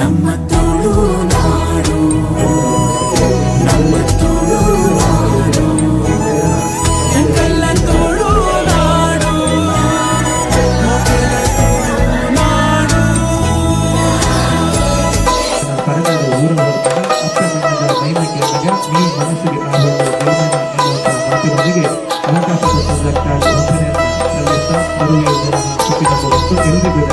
ಸಂಸ್ಕೃತಿ ನಮ್ಮ ತುಳುನಾಡು ನಮ್ಮ ತುಳುನಾಡು ಎಂತೆಲ್ಲ ತುಳುನಾಡು ಮೊದಲ ತುಳುನಾಡು ಪರದಾದ ಊರವರೊಂದಿಗೆ ಅಪ್ಪ ಮಣ್ಣದ ಮಹಿಮೆ ಕೇಳಿದಾಗ మీ ಮನಸ್ಸಿಗೆ ಆಗುವ ಮಾತಿನೊಂದಿಗೆ ಅವಕಾಶ ಕೊಟ್ಟದ್ದಕ್ಕಾಗಿ ವಂದನೆಯನ್ನು ಸಲ್ಲಿಸ್ತಾ ಮದುವೆಯ ಸುತ್ತಿನ ಮೂಲಕ ಎಲ್ರಿಗೂ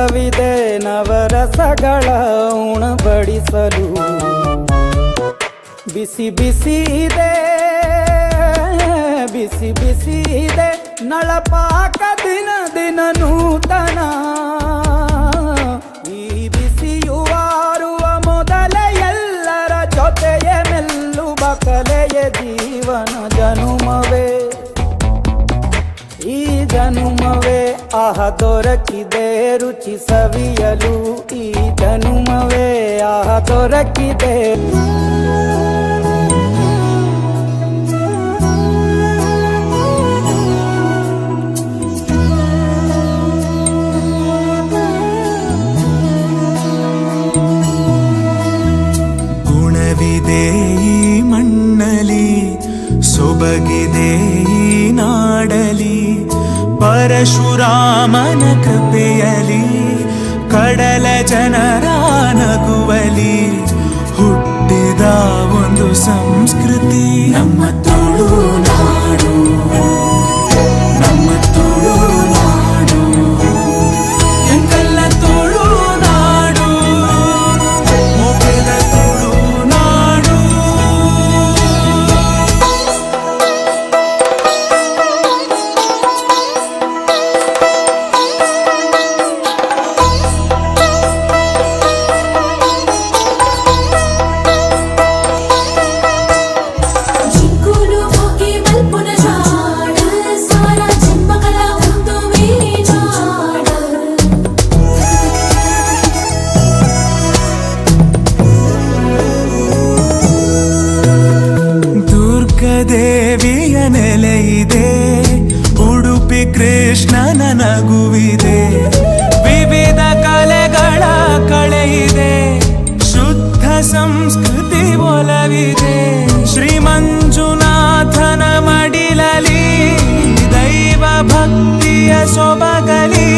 ಜಗವಿದೆ ನವರಸಗಳ ಉಣಬಡಿಸಲು. ಬಿಸಿ ಬಿಸಿ ಇದೆ, ಬಿಸಿ ಬಿಸಿ ಇದೆ, ನಳಪಾಕ ದಿನ ದಿನ ನೂತನ. ಈ ಬಿಸಿಯುವಾರುವ ಮೊದಲೇ ಎಲ್ಲರ ಜೊತೆಯೇ ಮೆಲ್ಲುವ ಕಲೆಯ ಜೀವನ ಜನುಮವೇ. ಈ ಜನುಮವೇ ಆಹ ದೊರಕಿದೆ ರುಚಿ ಸವಿಯಲು ಈ ಜನುಮವೇ. ಆಹ ದೊರಕಿದೆ. ಗುಣವಿದೆ ಈ ಮಣ್ಣಲಿ ಸೊಬಗಿದೆ ಪರಶುರಾಮನ ಕೃಪೆಯಲಿ ಕಡಲ ಜನರ ನಗುವಲಿ ಹುಟ್ಟಿದ ಒಂದು ಸಂಸ್ಕೃತಿ. ನಮ್ಮ ತುಳುನಾಡು ನೆಲೆ ಇದೆ. ಉಡುಪಿ ಕೃಷ್ಣನ ನಗುವಿದೆ ವಿವಿಧ ಕಲೆಗಳ ಕಳೆಯಿದೆ. ಶುದ್ಧ ಸಂಸ್ಕೃತಿ ಒಲವಿದೆ. ಶ್ರೀ ಮಂಜುನಾಥನ ಮಡಿಲಲಿ ದೈವ ಭಕ್ತಿಯ ಸೊಬಗಲಿ.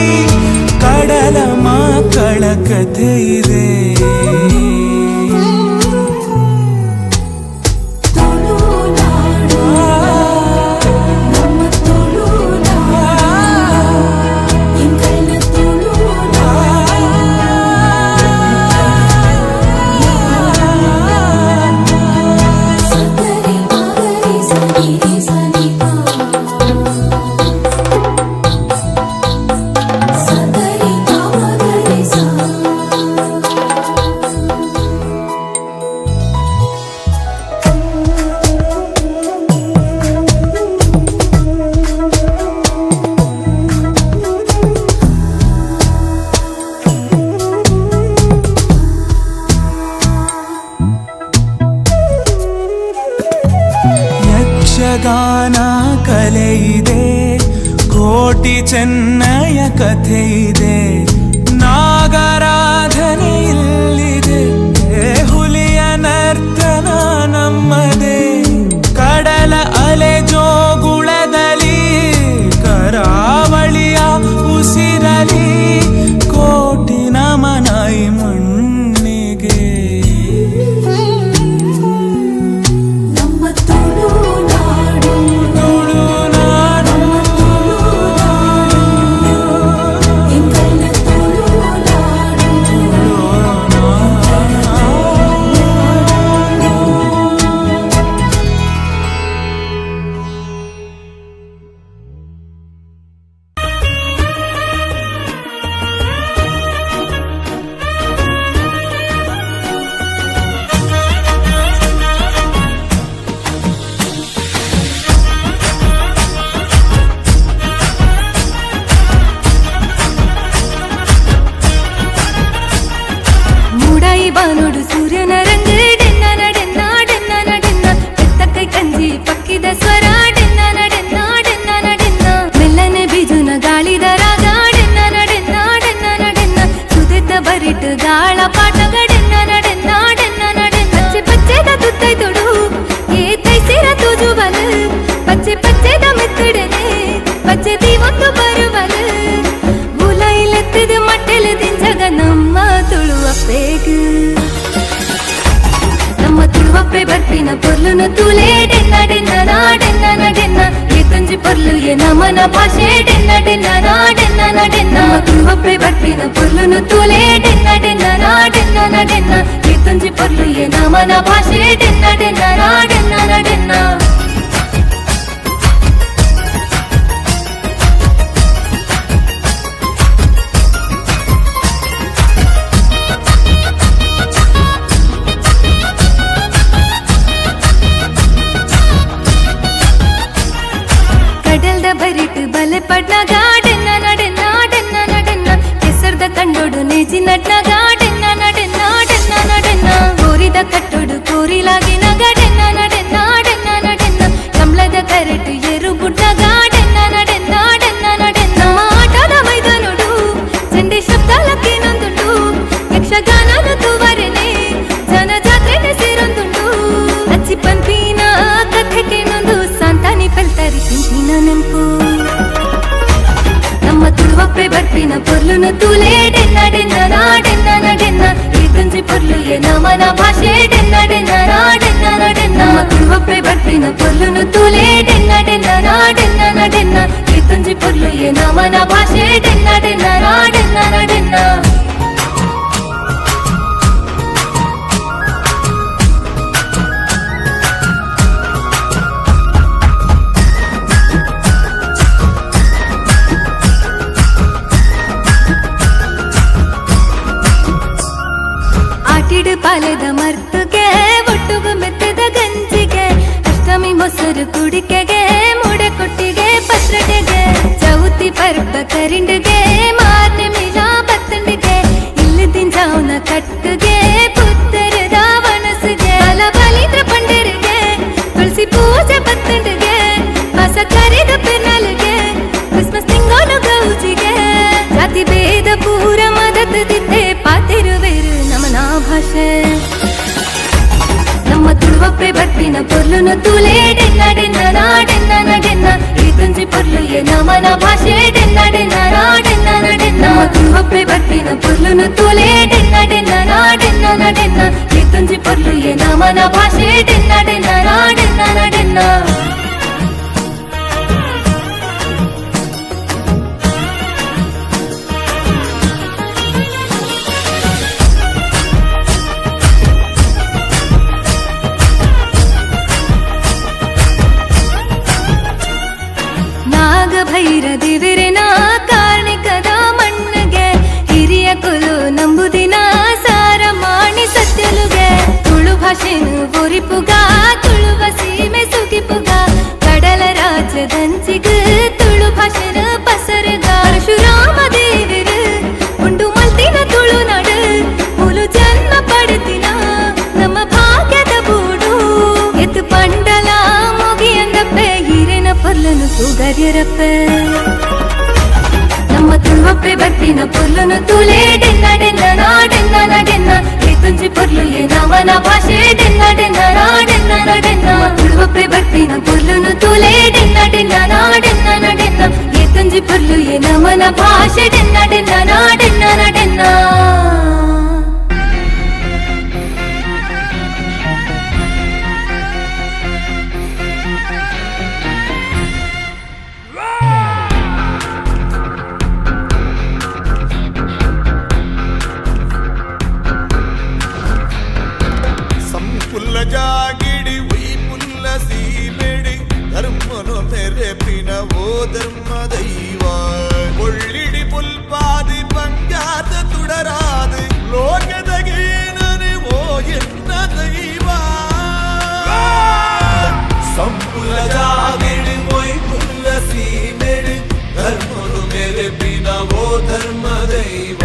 ಕಡಲ ಮಕ್ಕಳ ಕಥೆ Things ಯಕ್ಷಗಾನ ಕಲೆ ಇದೆ ಕೋಟಿ ಚೆನ್ನಯ ಕಥೆ ಇದೆ. ನಾಗರಾಧನೆ ಇಲ್ಲಿದೆ తప్పిన పొర్లును తూలే డెన్న డెన్న నా డెన్న నా డెన్న. ఎత్తంజి పొర్లు ఏ నమన భాషే డెన్న డెన్న నా డెన్న నా డెన్న. కుహప్పే పట్టిన పొర్లును తూలే డెన్న డెన్న నా డెన్న నా డెన్న. ఎత్తంజి పొర్లు ఏ నమన భాషే డెన్న డెన్న నా చెప్పిన పొర్లును తూలే డెన్న డెన్న నా డెన్న నా డెన్న ఈ తంజి పొర్లు ఏ నమన భాషే డెన్న డెన్న నా డెన్న నా డెన్న కురువప్పే బట్టిన పొర్లును తూలే డెన్న డెన్న నా డెన్న నా డెన్న పొర్లు ఏ నమన భాషే డెన్న డెన్న నా ಕರಿಂಡಿಗೆ ಮಾರ್ನೆ ಮೀಲ ಬತ್ತಂಡಿಗೆ ಇಲ್ಲದಿನ ಜಾವನ ಕಟ್ಟುಗೆ ಪುತ್ತರದ ವನಸಿಗೆ ಅಲ ಬಲಿಂದ್ರ ಪಂಡರಿಗೆ ತುಳಸಿ ಪೂಜೆ ಬತ್ತಂಡಿಗೆ ಹೊಸ ಕರಿದ ಪೆನ್ನಲಿಗೆ ಕ್ರಿಸ್ಮಸ್ ತಿಂಗೋನು ಗೌಜಿಗೆ ಜಾತಿ ಭೇದ ಪೂರ ಮದತದಿದ್ದೆ ಪಾತಿರುವೆರು ನಮನ ಭಾಷೆ ನಮ್ಮ ತುಳುವಪ್ಪೆ ಬರ್ಪಿನ ಪೊರ್ಲುನು ತುಲೆ ಡೆನ್ನ ಡೆನ್ನ ನಾಡೆನ್ನ ನಡೆನ್ನ ಏತಂಜಿ ಪೊರ್ಲು ಎ ನಮನ ಭಾಷೆ ಡೆನ್ನ ಡೆನ್ನ ನಾಡೆನ್ನ ನಡೆನ್ನ ನಮ್ಮ ತುಳುವಪ್ಪೆ ಬರ್ಪಿನ ಪೊರ್ಲುನು ತುಲೆ ಡೆನ್ನ ಡೆನ್ನ ನಾಡೆನ್ನ ನಡೆನ್ನ ಏತಂಜಿ ಪೊರ್ಲು ಎ ನಮನ ಭಾಷೆ ಡೆನ್ನ ಡೆನ್ನ ನಾಡೆನ್ನ ನಡೆನ್ನ పట్టిన పొర్లును తులే డెన్న డెన్న నా డెన్న నా డెన్న. కితుంచి పొర్లు ఏ నవ నా భాషే డెన్న డెన్న నా డెన్న నా డెన్న. ఉడువపై పట్టిన పొర్లును తులే డెన్న డెన్న నా డెన్న నా డెన్న. ఏ డెన్న డెన్న నా ಧರ್ಮ ದೈವ ಒಳ್ಳಿಡಿ ಪುಲ್ಪಾದಿ ಪಂಜಾತ ತುಡರಾದು ಲೋಕದಗೇನನೆ ಓ ಎನ್ನ ದೈವ ಸಂಪುಲ ಜಾಗಿಡಿ ಉಯ್ಪುಲ್ಲ ಸೀಮೆಡಿ ಧರ್ಮನು ಮೆರೆಪಿನ ಓ ಧರ್ಮ ದೈವ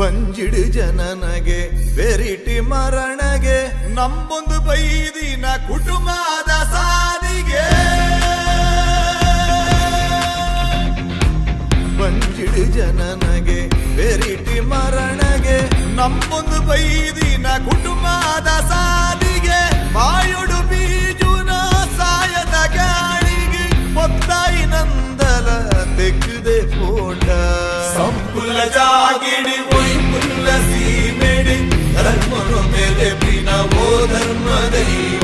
ಬಂಜಿಡು ಜನನಗೆ ಬೆರಿಟಿ ಮರಣಗೆ ನಂಬೊಂದು ಬೈದಿನ ಕುಟುಂಬದ ಸಾರಿಗೆ ಗಿರಿಜನನಗೆ ಬೆರಿಟಿ ಮರಣಗೆ, ನಮ್ಮೊಂದು ಬೈದಿನ ಕುಟುಂಬದ ಸಾಲಿಗೆ, ಬಾಯುಡು ಬೀಜುನ ಸಾಯದ ಗಾಳಿಗೆ, ಒತ್ತಾಯಿ ನಂದಲ ತೆಗ್ದೆ ಫೋಟ ಸಂಪುಲ್ಲ ಜಾಗಿಡಿ ಒಯ್ಪುಲ್ಲ ಸೀಮೆಡಿ ಧರ್ಮನು ಮೇಲೆ ಬಿನವೋ ಧರ್ಮ ದೈವ.